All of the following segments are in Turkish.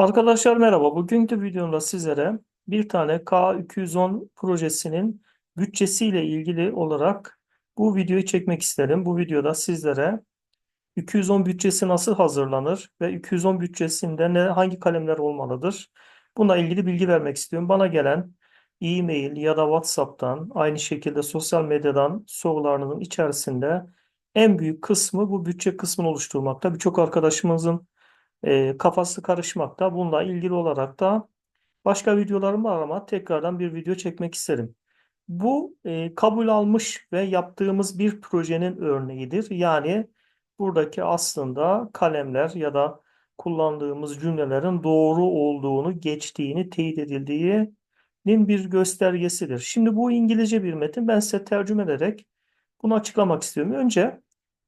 Arkadaşlar merhaba. Bugünkü videomda sizlere bir tane K210 projesinin bütçesiyle ilgili olarak bu videoyu çekmek isterim. Bu videoda sizlere 210 bütçesi nasıl hazırlanır ve 210 bütçesinde ne hangi kalemler olmalıdır? Buna ilgili bilgi vermek istiyorum. Bana gelen e-mail ya da WhatsApp'tan aynı şekilde sosyal medyadan sorularının içerisinde en büyük kısmı bu bütçe kısmını oluşturmakta. Birçok arkadaşımızın e, kafası karışmakta. Bununla ilgili olarak da başka videolarım var ama tekrardan bir video çekmek isterim. Bu e, kabul almış ve yaptığımız bir projenin örneğidir. Yani buradaki aslında kalemler ya da kullandığımız cümlelerin doğru olduğunu, geçtiğini, teyit edildiğinin bir göstergesidir. Şimdi bu İngilizce bir metin. Ben size tercüme ederek bunu açıklamak istiyorum. Önce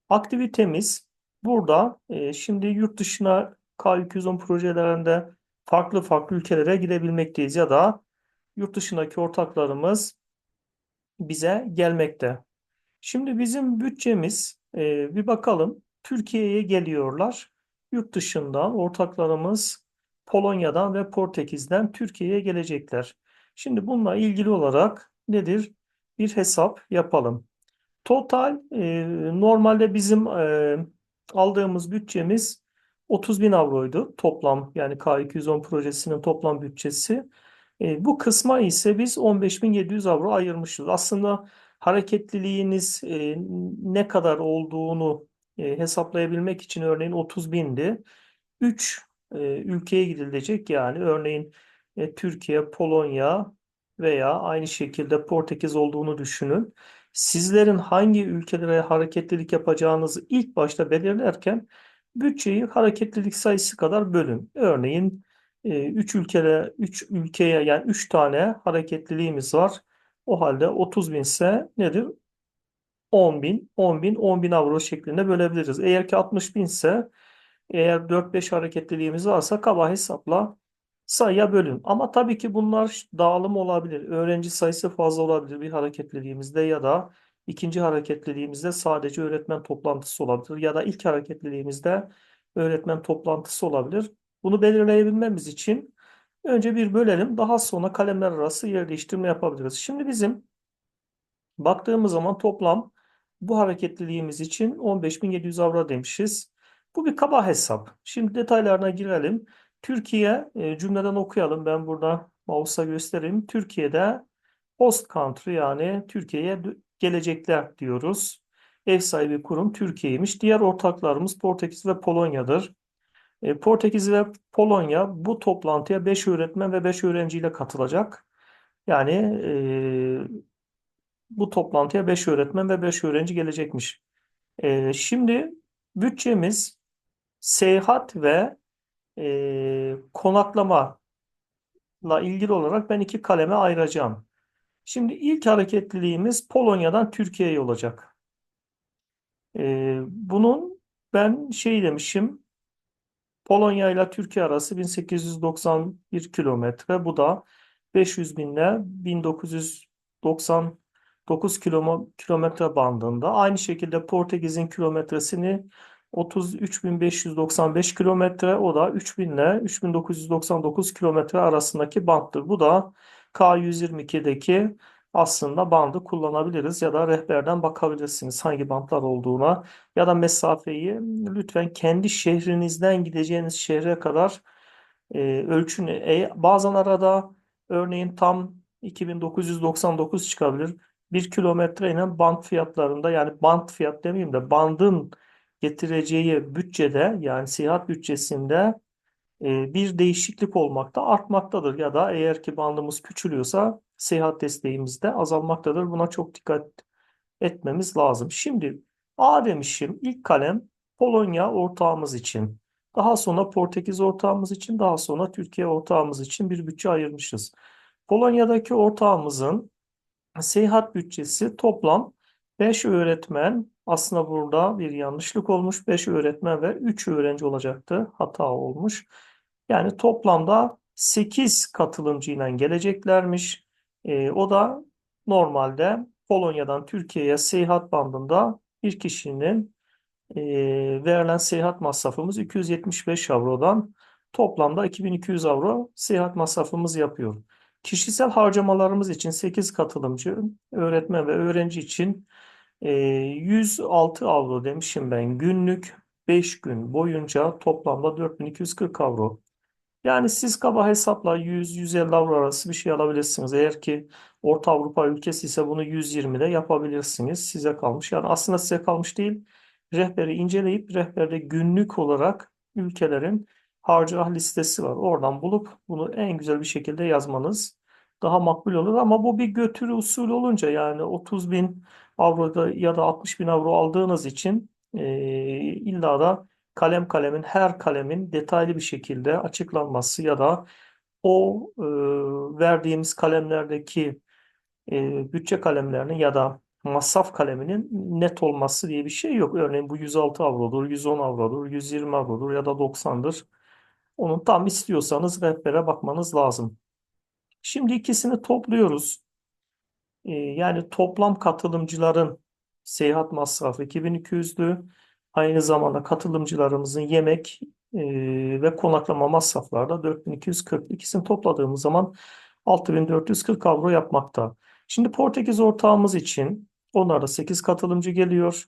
aktivitemiz burada e, şimdi yurt dışına K210 projelerinde farklı farklı ülkelere gidebilmekteyiz ya da yurt dışındaki ortaklarımız bize gelmekte. Şimdi bizim bütçemiz e, bir bakalım Türkiye'ye geliyorlar. Yurt dışından ortaklarımız Polonya'dan ve Portekiz'den Türkiye'ye gelecekler. Şimdi bununla ilgili olarak nedir? Bir hesap yapalım. Total e, normalde bizim e, aldığımız bütçemiz 30 bin avroydu toplam yani K210 projesinin toplam bütçesi. E, bu kısma ise biz 15.700 avro ayırmışız. Aslında hareketliliğiniz e, ne kadar olduğunu e, hesaplayabilmek için örneğin 30 bindi. 3 e, ülkeye gidilecek yani örneğin e, Türkiye, Polonya veya aynı şekilde Portekiz olduğunu düşünün. Sizlerin hangi ülkelere hareketlilik yapacağınızı ilk başta belirlerken bütçeyi hareketlilik sayısı kadar bölün. Örneğin 3 ülkeye 3 ülkeye yani 3 tane hareketliliğimiz var. O halde 30 bin ise nedir? 10 bin, 10 bin, 10 bin avro şeklinde bölebiliriz. Eğer ki 60 bin ise eğer 4-5 hareketliliğimiz varsa kaba hesapla sayıya bölün. Ama tabii ki bunlar dağılım olabilir. Öğrenci sayısı fazla olabilir bir hareketliliğimizde ya da ikinci hareketliliğimizde sadece öğretmen toplantısı olabilir ya da ilk hareketliliğimizde öğretmen toplantısı olabilir. Bunu belirleyebilmemiz için önce bir bölelim. Daha sonra kalemler arası yer değiştirme yapabiliriz. Şimdi bizim baktığımız zaman toplam bu hareketliliğimiz için 15.700 avro demişiz. Bu bir kaba hesap. Şimdi detaylarına girelim. Türkiye e, cümleden okuyalım. Ben burada mouse'a göstereyim. Türkiye'de host country yani Türkiye'ye gelecekler diyoruz. Ev sahibi kurum Türkiye'ymiş. Diğer ortaklarımız Portekiz ve Polonya'dır. E, Portekiz ve Polonya bu toplantıya 5 öğretmen ve 5 öğrenciyle katılacak. Yani e, bu toplantıya 5 öğretmen ve 5 öğrenci gelecekmiş. E, şimdi bütçemiz seyahat ve e, konaklama ile ilgili olarak ben iki kaleme ayıracağım. Şimdi ilk hareketliliğimiz Polonya'dan Türkiye'ye olacak. E, bunun ben şey demişim Polonya ile Türkiye arası 1891 kilometre. Bu da 500 bin ile 1999 kilometre bandında. Aynı şekilde Portekiz'in kilometresini 33.595 kilometre o da 3000 ile 3999 kilometre arasındaki banttır. Bu da K122'deki aslında bandı kullanabiliriz ya da rehberden bakabilirsiniz hangi bantlar olduğuna ya da mesafeyi lütfen kendi şehrinizden gideceğiniz şehre kadar e, ölçün. E, bazen arada örneğin tam 2999 çıkabilir. 1 kilometre ile band fiyatlarında yani band fiyat demeyeyim de bandın getireceği bütçede yani seyahat bütçesinde bir değişiklik olmakta artmaktadır ya da eğer ki bandımız küçülüyorsa seyahat desteğimiz de azalmaktadır. Buna çok dikkat etmemiz lazım. Şimdi A demişim ilk kalem Polonya ortağımız için. Daha sonra Portekiz ortağımız için, daha sonra Türkiye ortağımız için bir bütçe ayırmışız. Polonya'daki ortağımızın seyahat bütçesi toplam 5 öğretmen aslında burada bir yanlışlık olmuş. 5 öğretmen ve 3 öğrenci olacaktı. Hata olmuş. Yani toplamda 8 katılımcıyla geleceklermiş. E, o da normalde Polonya'dan Türkiye'ye seyahat bandında bir kişinin e, verilen seyahat masrafımız 275 avrodan toplamda 2200 avro seyahat masrafımız yapıyor. Kişisel harcamalarımız için 8 katılımcı, öğretmen ve öğrenci için e, 106 avro demişim ben günlük 5 gün boyunca toplamda 4240 avro. Yani siz kaba hesapla 100-150 avro arası bir şey alabilirsiniz. Eğer ki Orta Avrupa ülkesi ise bunu 120'de yapabilirsiniz. Size kalmış. Yani aslında size kalmış değil. Rehberi inceleyip rehberde günlük olarak ülkelerin harcah listesi var. Oradan bulup bunu en güzel bir şekilde yazmanız daha makbul olur. Ama bu bir götürü usulü olunca yani 30 bin avroda ya da 60 bin avro aldığınız için e, illa da kalem kalemin her kalemin detaylı bir şekilde açıklanması ya da o e, verdiğimiz kalemlerdeki e, bütçe kalemlerinin ya da masraf kaleminin net olması diye bir şey yok. Örneğin bu 106 avrodur, 110 avrodur, 120 avrodur ya da 90'dır. Onun tam istiyorsanız rehbere bakmanız lazım. Şimdi ikisini topluyoruz. E, yani toplam katılımcıların seyahat masrafı 2200'dü. Aynı zamanda katılımcılarımızın yemek e, ve konaklama masrafları da 4240. İkisini topladığımız zaman 6440 avro yapmakta. Şimdi Portekiz ortağımız için onlarda 8 katılımcı geliyor.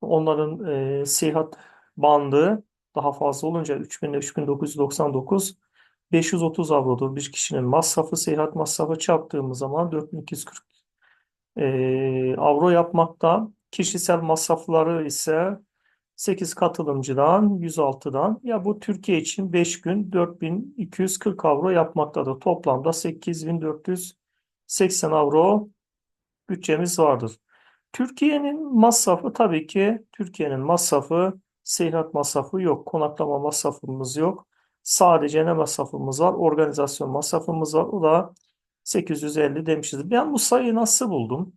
Onların e, seyahat bandı daha fazla olunca 3000 ile 3999 530 avrodur bir kişinin masrafı seyahat masrafı çarptığımız zaman 4240 e, avro yapmakta. Kişisel masrafları ise 8 katılımcıdan 106'dan ya bu Türkiye için 5 gün 4240 avro yapmaktadır. Toplamda 8480 avro bütçemiz vardır. Türkiye'nin masrafı tabii ki Türkiye'nin masrafı seyahat masrafı yok. Konaklama masrafımız yok. Sadece ne masrafımız var? Organizasyon masrafımız var. O da 850 demişiz. Ben bu sayıyı nasıl buldum?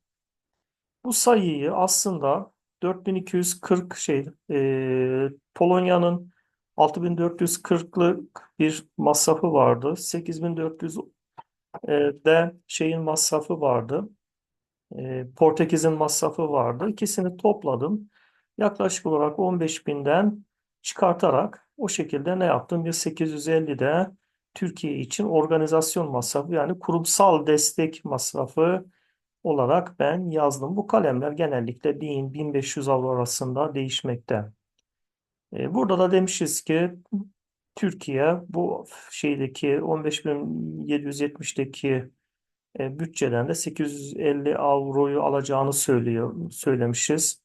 Bu sayıyı aslında 4240 şey e, Polonya'nın 6440'lık bir masrafı vardı. 8400 e, de şeyin masrafı vardı. E, Portekiz'in masrafı vardı. İkisini topladım. Yaklaşık olarak 15 binden çıkartarak o şekilde ne yaptım? Bir 850'de Türkiye için organizasyon masrafı yani kurumsal destek masrafı olarak ben yazdım. Bu kalemler genellikle 1000-1500 avro arasında değişmekte. E, burada da demişiz ki Türkiye bu şeydeki 15.770'deki e, bütçeden de 850 avroyu alacağını söylüyor, söylemişiz.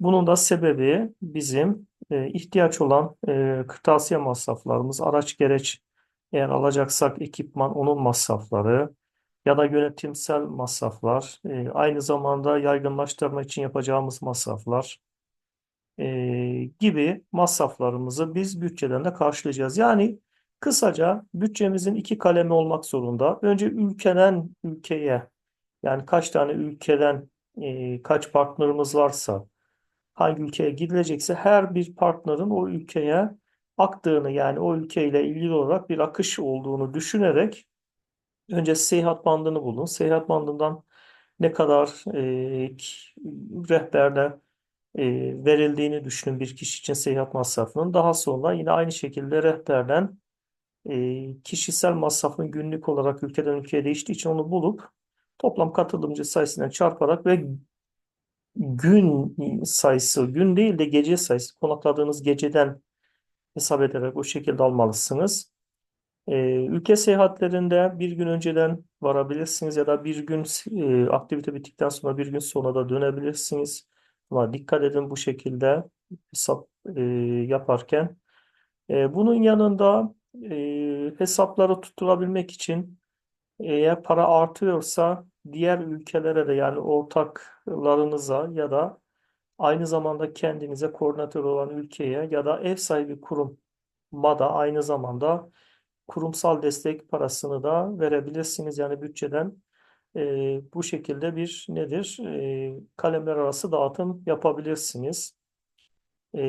Bunun da sebebi bizim e, ihtiyaç olan kırtasiye masraflarımız, araç gereç eğer alacaksak ekipman onun masrafları, ya da yönetimsel masraflar, e, aynı zamanda yaygınlaştırma için yapacağımız masraflar e, gibi masraflarımızı biz bütçeden de karşılayacağız. Yani kısaca bütçemizin iki kalemi olmak zorunda. Önce ülkeden ülkeye yani kaç tane ülkeden e, kaç partnerimiz varsa hangi ülkeye gidilecekse her bir partnerin o ülkeye aktığını yani o ülkeyle ilgili olarak bir akış olduğunu düşünerek Önce seyahat bandını bulun. Seyahat bandından ne kadar e, rehberde e, verildiğini düşünün bir kişi için seyahat masrafının. Daha sonra yine aynı şekilde rehberden e, kişisel masrafın günlük olarak ülkeden ülkeye değiştiği için onu bulup toplam katılımcı sayısına çarparak ve gün sayısı, gün değil de gece sayısı, konakladığınız geceden hesap ederek o şekilde almalısınız. E, ülke seyahatlerinde bir gün önceden varabilirsiniz ya da bir gün e, aktivite bittikten sonra bir gün sonra da dönebilirsiniz. Ama dikkat edin bu şekilde hesap e, yaparken. E, bunun yanında hesapları tutturabilmek için eğer para artıyorsa diğer ülkelere de yani ortaklarınıza ya da aynı zamanda kendinize koordinatör olan ülkeye ya da ev sahibi kuruma da aynı zamanda kurumsal destek parasını da verebilirsiniz. Yani bütçeden e, bu şekilde bir nedir? E, kalemler arası dağıtım yapabilirsiniz. E,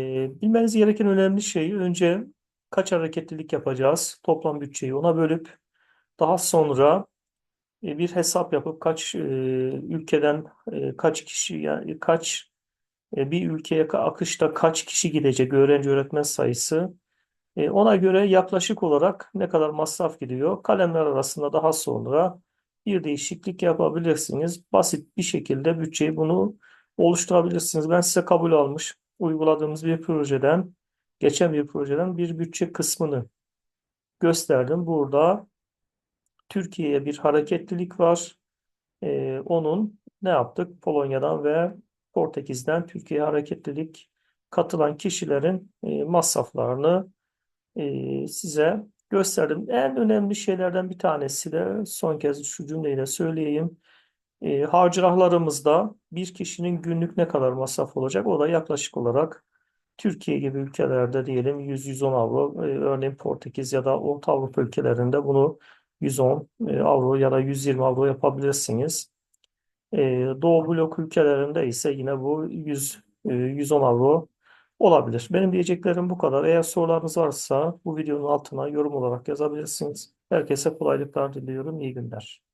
bilmeniz gereken önemli şey önce kaç hareketlilik yapacağız? Toplam bütçeyi ona bölüp daha sonra e, bir hesap yapıp kaç e, ülkeden e, kaç kişi yani kaç e, bir ülkeye akışta kaç kişi gidecek öğrenci öğretmen sayısı E, ona göre yaklaşık olarak ne kadar masraf gidiyor? Kalemler arasında daha sonra bir değişiklik yapabilirsiniz. Basit bir şekilde bütçeyi bunu oluşturabilirsiniz. Ben size kabul almış uyguladığımız bir projeden, geçen bir projeden bir bütçe kısmını gösterdim. Burada Türkiye'ye bir hareketlilik var. Ee, onun ne yaptık? Polonya'dan ve Portekiz'den Türkiye'ye hareketlilik katılan kişilerin e, masraflarını e, size gösterdim. En önemli şeylerden bir tanesi de son kez şu cümleyi de söyleyeyim. E, harcırahlarımızda bir kişinin günlük ne kadar masraf olacak? O da yaklaşık olarak Türkiye gibi ülkelerde diyelim 100-110 avro. E, örneğin Portekiz ya da Orta Avrupa ülkelerinde bunu 110 e, avro ya da 120 avro yapabilirsiniz. E, Doğu blok ülkelerinde ise yine bu 100 e, 110 avro olabilir. Benim diyeceklerim bu kadar. Eğer sorularınız varsa bu videonun altına yorum olarak yazabilirsiniz. Herkese kolaylıklar diliyorum. İyi günler.